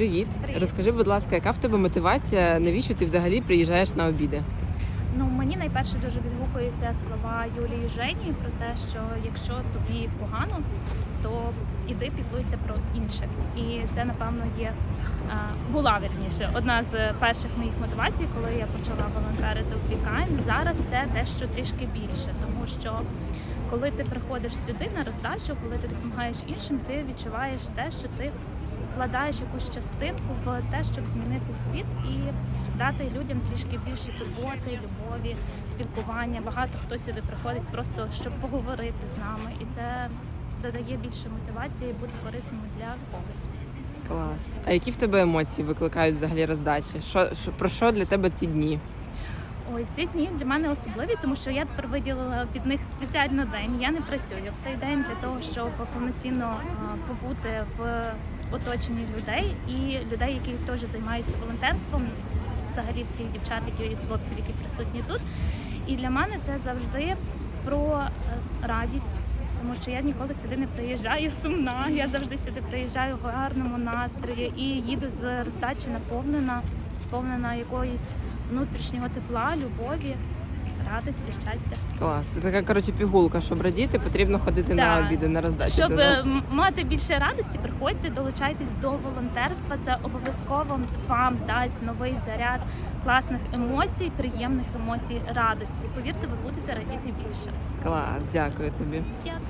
Привіт. Привіт. Розкажи, будь ласка, яка в тебе мотивація? Навіщо ти взагалі приїжджаєш на обіди? Ну мені найперше дуже відгукуються слова Юлії Жені про те, що якщо тобі погано, то іди піклуйся про інших. І це напевно є е, була вірніше одна з перших моїх мотивацій, коли я почала волонтерити у Пікайн. Зараз це дещо трішки більше, тому що коли ти приходиш сюди на роздачу, коли ти допомагаєш іншим, ти відчуваєш те, що ти вкладаєш якусь частинку в те, щоб змінити світ і дати людям трішки більше турботи, любові, спілкування. Багато хто сюди приходить просто щоб поговорити з нами, і це додає більше мотивації бути корисними для когось. Клас. А які в тебе емоції викликають взагалі роздачі? Що, що про що для тебе ці дні? Ой, ці дні для мене особливі, тому що я тепер виділила під них спеціально день. Я не працюю в цей день для того, щоб повноцінно побути в оточенні людей і людей, які теж займаються волонтерством, взагалі всіх дівчат, які і хлопців, які присутні тут. І для мене це завжди про е, радість. Тому що я ніколи сюди не приїжджаю сумна. Я завжди сюди приїжджаю в гарному настрої і їду з роздачі наповнена, сповнена якоїсь внутрішнього тепла, любові, радості, щастя. Клас. Це така коротше пігулка, щоб радіти, потрібно ходити на Так. обіди, на роздачі. Щоб е, м- мати більше радості, приходьте, долучайтесь до волонтерства. Це обов'язково вам дасть новий заряд класних емоцій, приємних емоцій, радості. Повірте, ви будете радіти більше. Клас, дякую тобі. Дякую.